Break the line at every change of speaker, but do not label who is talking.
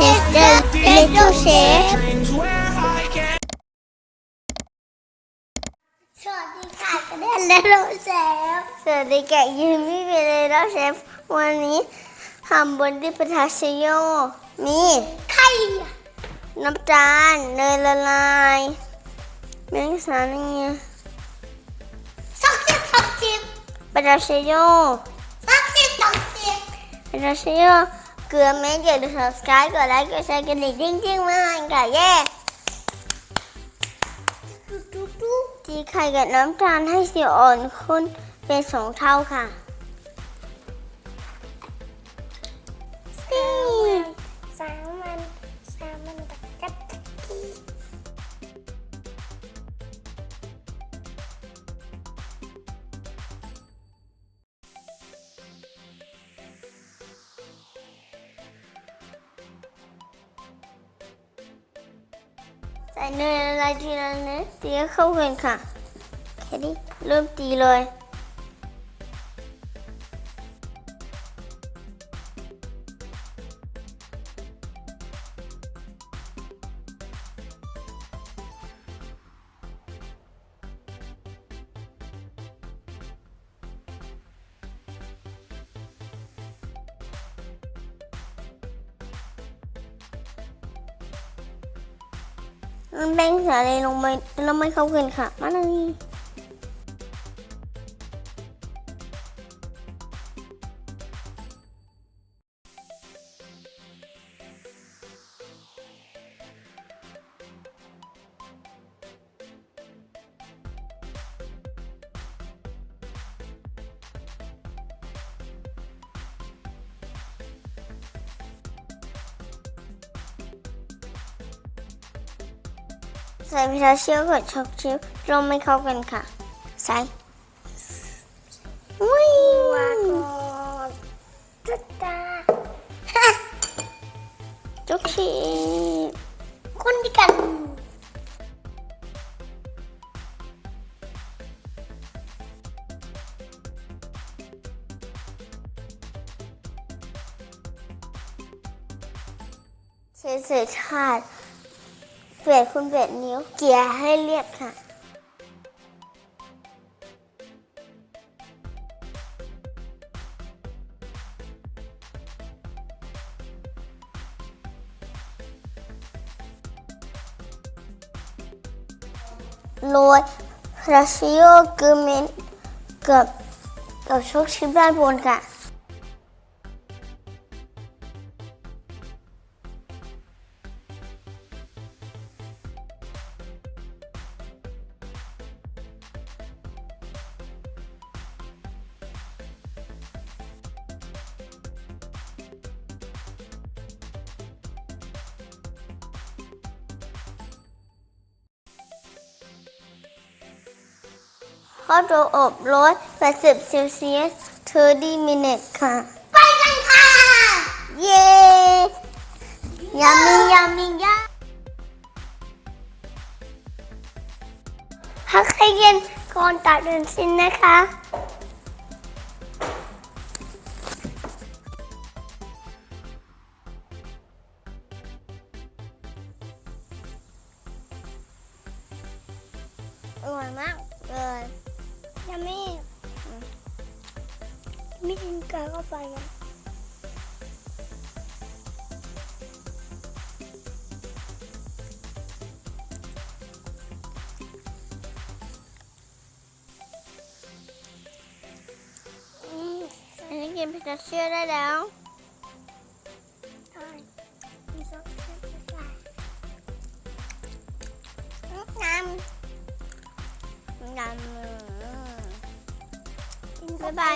is the little chef สวัสดีค่ะกระเด็นและโรเชฟสวัสดีแกะยืนพี่เบลเลยแล้วเชฟวันนี้ทำบนดิปทาชิโยมีไข่น้ำตาลเนยละลายแมงสานี่ไงสักสิบสักสิบปทาชิโยสักสิบสักสิบปทาชิโย เกลือเม็ดอย่าลืม subscribe กดไลค์กดแชร์กันดิจริงๆมากค่ะเย้ตีไข่กับน้ำตาลให้สีอ่อนขึ้นเป็นสองเท่าค่ะ ใส่เนยละลายทีละนิดตีให้เข้ากันค่ะแค่นี้เริ่มตีเลย แบ่งสาเลยลงไปแล้วไม่เข้ากันค่ะ มาเลย ใส่พิทาเชียวกับช็อกชิปลงไม่เข้ากันค่ะ ใส่อุ้ยวา
กจุดตา
จุกชิป
คนดีกัน
เศษเศษชาติ เปลี่ยนคุณเปลี่ยนนิ้ว เกียร์ให้เรียบค่ะ โรยราชิโอเกอร์เมนกับกับช็อกชิปด้านบนค่ะ ข้าตัวอบร้อย80เซลเซียส30มินิทค่ะ
ไปกันค่ะ
เย้ยามิยามิยาพักให้เย็นก่อนตัดเดินสินนะคะอร่อยมากเลย
ยังไม่ไม่กินเกลือเข้าไปอะ
อันนี้กินพิซซ่าเชื่อได้แล้ว
ใช่มีซอสเผ็ดด้วย
น้ำน้ำ
กิน
บ๊